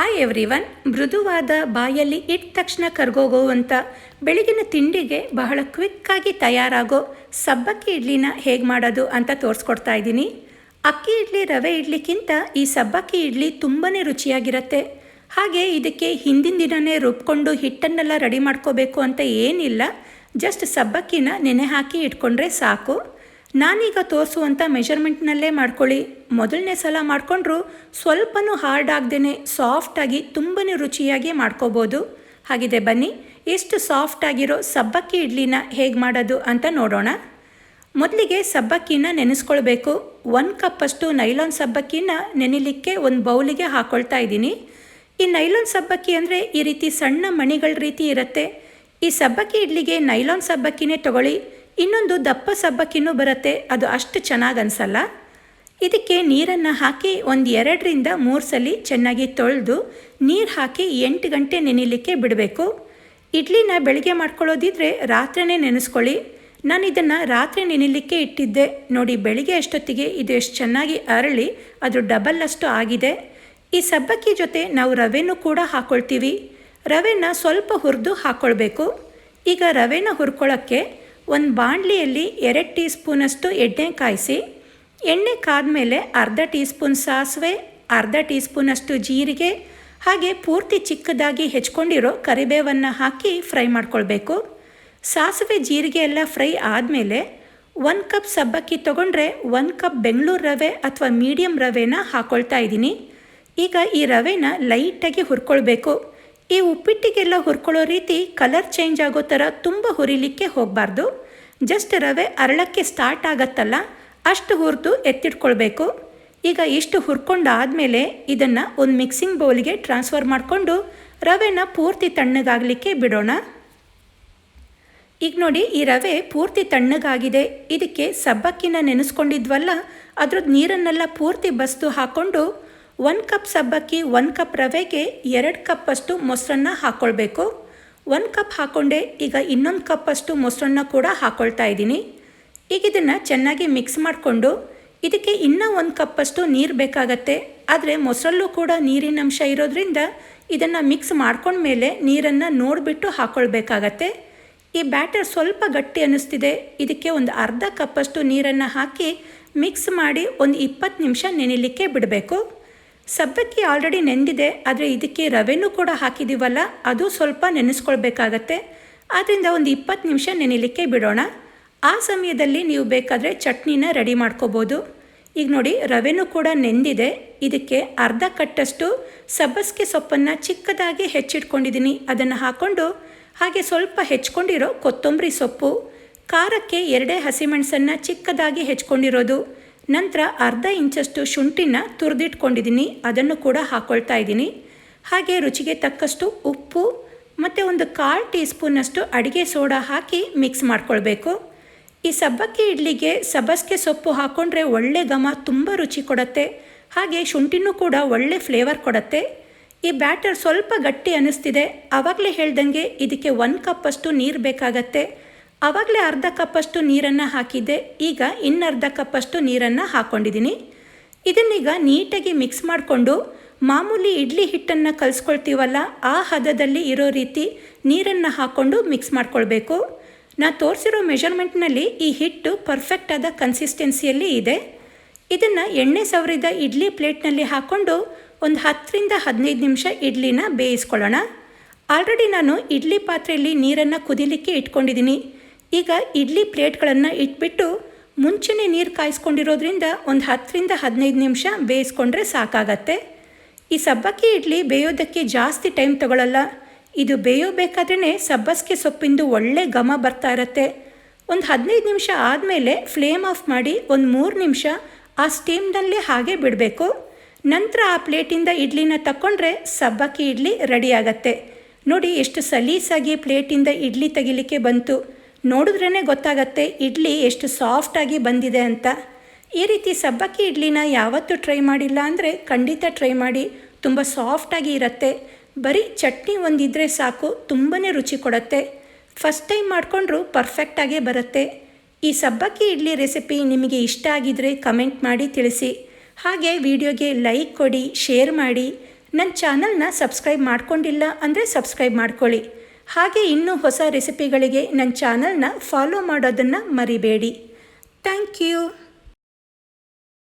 Hi everyone ಮೃದುವಾದ ಬಾಯಲ್ಲಿ ಇಟ್ಟ ತಕ್ಷಣ ಕರ್ಗೋಗುವಂಥ ಬೆಳಗಿನ ತಿಂಡಿಗೆ ಬಹಳ ಕ್ವಿಕ್ಕಾಗಿ ತಯಾರಾಗೋ ಸಬ್ಬಕ್ಕಿ ಇಡ್ಲಿನ ಹೇಗೆ ಮಾಡೋದು ಅಂತ ತೋರಿಸ್ಕೊಡ್ತಾ ಇದ್ದೀನಿ. ಅಕ್ಕಿ ಇಡ್ಲಿ, ರವೆ ಇಡ್ಲಿಕ್ಕಿಂತ ಈ ಸಬ್ಬಕ್ಕಿ ಇಡ್ಲಿ ತುಂಬಾ ರುಚಿಯಾಗಿರುತ್ತೆ. ಹಾಗೆ ಇದಕ್ಕೆ ಹಿಂದಿನ ದಿನವೇ ರುಬ್ಕೊಂಡು ಹಿಟ್ಟನ್ನೆಲ್ಲ ರೆಡಿ ಮಾಡ್ಕೋಬೇಕು ಅಂತ ಏನಿಲ್ಲ. ಜಸ್ಟ್ ಸಬ್ಬಕ್ಕಿನ ನೆನೆ ಹಾಕಿ ಇಟ್ಕೊಂಡ್ರೆ ಸಾಕು. ನಾನೀಗ ತೋರಿಸುವಂಥ ಮೆಷರ್ಮೆಂಟ್ನಲ್ಲೇ ಮಾಡ್ಕೊಳ್ಳಿ. ಮೊದಲನೇ ಸಲ ಮಾಡಿಕೊಂಡ್ರು ಸ್ವಲ್ಪನೂ ಹಾರ್ಡ್ ಆಗದೇ ಸಾಫ್ಟಾಗಿ ತುಂಬಾ ರುಚಿಯಾಗಿ ಮಾಡ್ಕೋಬೋದು. ಹಾಗಿದೆ ಬನ್ನಿ, ಎಷ್ಟು ಸಾಫ್ಟ್ ಆಗಿರೋ ಸಬ್ಬಕ್ಕಿ ಇಡ್ಲಿನ ಹೇಗೆ ಮಾಡೋದು ಅಂತ ನೋಡೋಣ. ಮೊದಲಿಗೆ ಸಬ್ಬಕ್ಕಿನ ನೆನೆಸ್ಕೊಳ್ಬೇಕು. ಒಂದು ಕಪ್ಪಷ್ಟು ನೈಲಾನ್ ಸಬ್ಬಕ್ಕಿನ ನೆನೆಲಿಕ್ಕೆ ಒಂದು ಬೌಲಿಗೆ ಹಾಕ್ಕೊಳ್ತಾ ಇದ್ದೀನಿ. ಈ ನೈಲಾನ್ ಸಬ್ಬಕ್ಕಿ ಅಂದರೆ ಈ ರೀತಿ ಸಣ್ಣ ಮಣಿಗಳ ರೀತಿ ಇರುತ್ತೆ. ಈ ಸಬ್ಬಕ್ಕಿ ಇಡ್ಲಿಗೆ ನೈಲಾನ್ ಸಬ್ಬಕ್ಕಿನೇ ತಗೊಳ್ಳಿ. ಇನ್ನೊಂದು ದಪ್ಪ ಸಬ್ಬಕ್ಕಿನೂ ಬರುತ್ತೆ, ಅದು ಅಷ್ಟು ಚೆನ್ನಾಗಿ ಅನಿಸಲ್ಲ ಇದಕ್ಕೆ ನೀರನ್ನು ಹಾಕಿ ಒಂದು ಎರಡರಿಂದ ಮೂರು ಸಲ ಚೆನ್ನಾಗಿ ತೊಳೆದು ನೀರು ಹಾಕಿ ಎಂಟು ಗಂಟೆ ನೆನೆಯಲಿಕ್ಕೆ ಬಿಡಬೇಕು. ಇಡ್ಲಿನ ಬೆಳಗ್ಗೆ ಮಾಡ್ಕೊಳ್ಳೋದಿದ್ರೆ ರಾತ್ರಿನೇ ನೆನೆಸ್ಕೊಳ್ಳಿ. ನಾನು ಇದನ್ನು ರಾತ್ರಿ ನೆನಿಲಿಕ್ಕೆ ಇಟ್ಟಿದ್ದೆ. ನೋಡಿ, ಬೆಳಿಗ್ಗೆ ಅಷ್ಟೊತ್ತಿಗೆ ಇದು ಎಷ್ಟು ಚೆನ್ನಾಗಿ ಅರಳಿ, ಅದು ಡಬಲ್ ಅಷ್ಟು ಆಗಿದೆ. ಈ ಸಬ್ಬಕ್ಕಿ ಜೊತೆ ನಾವು ರವೆನೂ ಕೂಡ ಹಾಕ್ಕೊಳ್ತೀವಿ ರವೆನ ಸ್ವಲ್ಪ ಹುರಿದು ಹಾಕ್ಕೊಳ್ಬೇಕು ಈಗ ರವೆನ ಹುರ್ಕೊಳ್ಳೋಕ್ಕೆ ಒಂದು ಬಾಣಲಿಯಲ್ಲಿ ಎರಡು ಟೀ ಸ್ಪೂನಷ್ಟು ಎಣ್ಣೆ ಕಾಯಿಸಿ, ಎಣ್ಣೆ ಕಾದ್ಮೇಲೆ ಅರ್ಧ ಟೀ ಸ್ಪೂನ್ ಸಾಸಿವೆ, ಅರ್ಧ ಟೀ ಸ್ಪೂನಷ್ಟು ಜೀರಿಗೆ, ಹಾಗೆ ಪೂರ್ತಿ ಚಿಕ್ಕದಾಗಿ ಹೆಚ್ಕೊಂಡಿರೋ ಕರಿಬೇವನ್ನು ಹಾಕಿ ಫ್ರೈ ಮಾಡ್ಕೊಳ್ಬೇಕು. ಸಾಸಿವೆ ಜೀರಿಗೆ ಎಲ್ಲ ಫ್ರೈ ಆದಮೇಲೆ ಒಂದು ಕಪ್ ಸಬ್ಬಕ್ಕಿ ತೊಗೊಂಡ್ರೆ ಒಂದು ಕಪ್ ಬೆಂಗಳೂರು ರವೆ ಅಥವಾ ಮೀಡಿಯಮ್ ರವೆನ ಹಾಕ್ಕೊಳ್ತಾ ಇದ್ದೀನಿ. ಈಗ ಈ ರವೆನ ಲೈಟಾಗಿ ಹುರ್ಕೊಳ್ಬೇಕು. ಈ ಉಪ್ಪಿಟ್ಟಿಗೆಲ್ಲ ಹುರ್ಕೊಳ್ಳೋ ರೀತಿ ಕಲರ್ ಚೇಂಜ್ ಆಗೋ ಥರ ತುಂಬ ಹುರಿಲಿಕ್ಕೆ ಹೋಗಬಾರ್ದು. ಜಸ್ಟ್ ರವೆ ಅರಳಕ್ಕೆ ಸ್ಟಾರ್ಟ್ ಆಗತ್ತಲ್ಲ, ಅಷ್ಟು ಹುರಿದು ಎತ್ತಿಟ್ಕೊಳ್ಬೇಕು. ಈಗ ಇಷ್ಟು ಹುರ್ಕೊಂಡಾದಮೇಲೆ ಇದನ್ನು ಒಂದು ಮಿಕ್ಸಿಂಗ್ ಬೌಲ್ಗೆ ಟ್ರಾನ್ಸ್ಫರ್ ಮಾಡಿಕೊಂಡು ರವೆನ ಪೂರ್ತಿ ತಣ್ಣಗಾಗಲಿಕ್ಕೆ ಬಿಡೋಣ. ಈಗ ನೋಡಿ, ಈ ರವೆ ಪೂರ್ತಿ ತಣ್ಣಗಾಗಿದೆ. ಇದಕ್ಕೆ ಸಬ್ಬಕ್ಕಿನ ನೆನೆಸ್ಕೊಂಡಿದ್ವಲ್ಲ ಅದ್ರದ್ದು ನೀರನ್ನೆಲ್ಲ ಪೂರ್ತಿ ಬಸ್ದು ಹಾಕ್ಕೊಂಡು ಒಂದು ಕಪ್ ಸಬ್ಬಕ್ಕಿ, ಒಂದು ಕಪ್ ರವೆಗೆ ಎರಡು ಕಪ್ಪಷ್ಟು ಮೊಸರನ್ನ ಹಾಕ್ಕೊಳ್ಬೇಕು ಒಂದು ಕಪ್ ಹಾಕ್ಕೊಂಡೆ ಈಗ ಇನ್ನೊಂದು ಕಪ್ಪಷ್ಟು ಮೊಸರನ್ನ ಕೂಡ ಹಾಕ್ಕೊಳ್ತಾ ಇದ್ದೀನಿ. ಈಗ ಇದನ್ನು ಚೆನ್ನಾಗಿ ಮಿಕ್ಸ್ ಮಾಡಿಕೊಂಡು ಇದಕ್ಕೆ ಇನ್ನೂ ಒಂದು ಕಪ್ಪಷ್ಟು ನೀರು ಬೇಕಾಗತ್ತೆ. ಆದರೆ ಮೊಸರಲ್ಲೂ ಕೂಡ ನೀರಿನ ಅಂಶ ಇರೋದ್ರಿಂದ ಇದನ್ನು ಮಿಕ್ಸ್ ಮಾಡ್ಕೊಂಡ್ಮೇಲೆ ನೀರನ್ನು ನೋಡಿಬಿಟ್ಟು ಹಾಕ್ಕೊಳ್ಬೇಕಾಗತ್ತೆ ಈ ಬ್ಯಾಟರ್ ಸ್ವಲ್ಪ ಗಟ್ಟಿ ಅನ್ನಿಸ್ತಿದೆ ಇದಕ್ಕೆ ಒಂದು ಅರ್ಧ ಕಪ್ಪಷ್ಟು ನೀರನ್ನು ಹಾಕಿ ಮಿಕ್ಸ್ ಮಾಡಿ ಒಂದು ಇಪ್ಪತ್ತು ನಿಮಿಷ ನೆನೆಯಲಿಕ್ಕೆ ಬಿಡಬೇಕು. ಸಬ್ಬಕ್ಕಿ ಆಲ್ರೆಡಿ ನೆಂದಿದೆ, ಆದರೆ ಇದಕ್ಕೆ ರವೆನೂ ಕೂಡ ಹಾಕಿದ್ದೀವಲ್ಲ ಅದು ಸ್ವಲ್ಪ ನೆನೆಸ್ಕೊಳ್ಬೇಕಾಗತ್ತೆ. ಆದ್ದರಿಂದ ಒಂದು ಇಪ್ಪತ್ತು ನಿಮಿಷ ನೆನೆಯಲಿಕ್ಕೆ ಬಿಡೋಣ. ಆ ಸಮಯದಲ್ಲಿ ನೀವು ಬೇಕಾದರೆ ಚಟ್ನಿನ ರೆಡಿ ಮಾಡ್ಕೋಬೋದು. ಈಗ ನೋಡಿ, ರವೆನೂ ಕೂಡ ನೆಂದಿದೆ. ಇದಕ್ಕೆ ಅರ್ಧ ಕಟ್ಟಷ್ಟು ಸಬ್ಬಸ್ಗೆ ಸೊಪ್ಪನ್ನು ಚಿಕ್ಕದಾಗಿ ಹೆಚ್ಚಿಟ್ಕೊಂಡಿದ್ದೀನಿ. ಅದನ್ನು ಹಾಕ್ಕೊಂಡು ಹಾಗೆ ಸ್ವಲ್ಪ ಹೆಚ್ಕೊಂಡಿರೋ ಕೊತ್ತಂಬರಿ ಸೊಪ್ಪು, ಖಾರಕ್ಕೆ ಎರಡೇ ಹಸಿಮೆಣಸನ್ನು ಚಿಕ್ಕದಾಗಿ ಹೆಚ್ಕೊಂಡಿರೋದು. ನಂತರ ಅರ್ಧ ಇಂಚಷ್ಟು ಶುಂಠಿನ ತುರಿದಿಟ್ಕೊಂಡಿದ್ದೀನಿ, ಅದನ್ನು ಕೂಡ ಹಾಕ್ಕೊಳ್ತಾ ಇದ್ದೀನಿ. ಹಾಗೆ ರುಚಿಗೆ ತಕ್ಕಷ್ಟು ಉಪ್ಪು ಮತ್ತು ಒಂದು ಕಾಲು ಟೀ ಸ್ಪೂನಷ್ಟು ಅಡುಗೆ ಸೋಡಾ ಹಾಕಿ ಮಿಕ್ಸ್ ಮಾಡ್ಕೊಳ್ಬೇಕು. ಈ ಸಬ್ಬಕ್ಕಿ ಇಡ್ಲಿಗೆ ಸಬ್ಬಸ್ಗೆ ಸೊಪ್ಪು ಹಾಕ್ಕೊಂಡ್ರೆ ಒಳ್ಳೆ ಘಮ ತುಂಬ ರುಚಿ ಕೊಡುತ್ತೆ. ಹಾಗೆ ಶುಂಠಿನೂ ಕೂಡ ಒಳ್ಳೆ ಫ್ಲೇವರ್ ಕೊಡುತ್ತೆ. ಈ ಬ್ಯಾಟರ್ ಸ್ವಲ್ಪ ಗಟ್ಟಿ ಅನ್ನಿಸ್ತಿದೆ ಆವಾಗಲೇ ಹೇಳ್ದಂಗೆ ಇದಕ್ಕೆ ಒಂದು ಕಪ್ಪಷ್ಟು ನೀರು ಬೇಕಾಗತ್ತೆ. ಆವಾಗಲೇ ಅರ್ಧ ಕಪ್ಪಷ್ಟು ನೀರನ್ನು ಹಾಕಿದ್ದೆ. ಈಗ ಇನ್ನರ್ಧ ಕಪ್ಪಷ್ಟು ನೀರನ್ನು ಹಾಕ್ಕೊಂಡಿದ್ದೀನಿ ಇದನ್ನೀಗ ನೀಟಾಗಿ ಮಿಕ್ಸ್ ಮಾಡಿಕೊಂಡು ಮಾಮೂಲಿ ಇಡ್ಲಿ ಹಿಟ್ಟನ್ನು ಕಲಿಸ್ಕೊಳ್ತೀವಲ್ಲ, ಆ ಹದದಲ್ಲಿ ಇರೋ ರೀತಿ ನೀರನ್ನು ಹಾಕ್ಕೊಂಡು ಮಿಕ್ಸ್ ಮಾಡ್ಕೊಳ್ಬೇಕು. ನಾ ತೋರಿಸಿರೋ ಮೆಷರ್ಮೆಂಟ್ನಲ್ಲಿ ಈ ಹಿಟ್ಟು ಪರ್ಫೆಕ್ಟ್ ಆದ ಕನ್ಸಿಸ್ಟೆನ್ಸಿಯಲ್ಲಿ ಇದೆ. ಇದನ್ನು ಎಣ್ಣೆ ಸವರಿದ ಇಡ್ಲಿ ಪ್ಲೇಟ್ನಲ್ಲಿ ಹಾಕ್ಕೊಂಡು ಒಂದು ಹತ್ತರಿಂದ ಹದಿನೈದು ನಿಮಿಷ ಇಡ್ಲಿನ ಬೇಯಿಸ್ಕೊಳ್ಳೋಣ. ಆಲ್ರೆಡಿ ನಾನು ಇಡ್ಲಿ ಪಾತ್ರೆಯಲ್ಲಿ ನೀರನ್ನು ಕುದಿಲಿಕ್ಕೆ ಇಟ್ಕೊಂಡಿದ್ದೀನಿ. ಈಗ ಇಡ್ಲಿ ಪ್ಲೇಟ್ಗಳನ್ನು ಇಟ್ಬಿಟ್ಟು ಮುಂಚೆನೇ ನೀರು ಕಾಯಿಸ್ಕೊಂಡಿರೋದ್ರಿಂದ ಒಂದು ಹತ್ತರಿಂದ ಹದಿನೈದು ನಿಮಿಷ ಬೇಯಿಸ್ಕೊಂಡ್ರೆ ಸಾಕಾಗತ್ತೆ. ಈ ಸಬ್ಬಕ್ಕಿ ಇಡ್ಲಿ ಬೇಯೋದಕ್ಕೆ ಜಾಸ್ತಿ ಟೈಮ್ ತಗೊಳ್ಳಲ್ಲ ಇದು ಬೇಯೋಬೇಕಾದ್ರೇ ಸಬ್ಬಸ್ಗೆ ಸೊಪ್ಪಿಂದು ಒಳ್ಳೆ ಘಮ ಬರ್ತಾ ಇರತ್ತೆ. ಒಂದು ಹದಿನೈದು ನಿಮಿಷ ಆದಮೇಲೆ ಫ್ಲೇಮ್ ಆಫ್ ಮಾಡಿ ಒಂದು ಮೂರು ನಿಮಿಷ ಆ ಸ್ಟೀಮ್ನಲ್ಲಿ ಹಾಗೆ ಬಿಡಬೇಕು. ನಂತರ ಆ ಪ್ಲೇಟಿಂದ ಇಡ್ಲಿನ ತಕ್ಕೊಂಡ್ರೆ ಸಬ್ಬಕ್ಕಿ ಇಡ್ಲಿ ರೆಡಿ ಆಗತ್ತೆ. ನೋಡಿ ಎಷ್ಟು ಸಲೀಸಾಗಿ ಪ್ಲೇಟಿಂದ ಇಡ್ಲಿ ತೆಗಿಲಿಕ್ಕೆ ಬಂತು. ನೋಡಿದ್ರೇ ಗೊತ್ತಾಗತ್ತೆ, ಇಡ್ಲಿ ಎಷ್ಟು ಸಾಫ್ಟಾಗಿ ಬಂದಿದೆ ಅಂತ. ಈ ರೀತಿ ಸಬ್ಬಕ್ಕಿ ಇಡ್ಲಿನ ಯಾವತ್ತೂ ಟ್ರೈ ಮಾಡಿಲ್ಲ ಅಂದರೆ ಖಂಡಿತ ಟ್ರೈ ಮಾಡಿ. ತುಂಬ ಸಾಫ್ಟಾಗಿ ಇರುತ್ತೆ. ಬರೀ ಚಟ್ನಿ ಒಂದಿದ್ರೆ ಸಾಕು ತುಂಬಾ ರುಚಿ ಕೊಡುತ್ತೆ. ಫಸ್ಟ್ ಟೈಮ್ ಮಾಡಿಕೊಂಡ್ರು ಪರ್ಫೆಕ್ಟಾಗೇ ಬರುತ್ತೆ. ಈ ಸಬ್ಬಕ್ಕಿ ಇಡ್ಲಿ ರೆಸಿಪಿ ನಿಮಗೆ ಇಷ್ಟ ಆಗಿದರೆ ಕಮೆಂಟ್ ಮಾಡಿ ತಿಳಿಸಿ. ಹಾಗೆ ವಿಡಿಯೋಗೆ ಲೈಕ್ ಕೊಡಿ ಶೇರ್ ಮಾಡಿ. ನನ್ನ ಚಾನಲ್ನ ಸಬ್ಸ್ಕ್ರೈಬ್ ಮಾಡ್ಕೊಂಡಿಲ್ಲ ಅಂದರೆ ಸಬ್ಸ್ಕ್ರೈಬ್ ಮಾಡ್ಕೊಳ್ಳಿ. ಹಾಗೆ ಇನ್ನೂ ಹೊಸ ರೆಸಿಪಿಗಳಿಗೆ ನನ್ನ ಚಾನಲ್ನ ಫಾಲೋ ಮಾಡೋದನ್ನು ಮರಿಬೇಡಿ. Thank you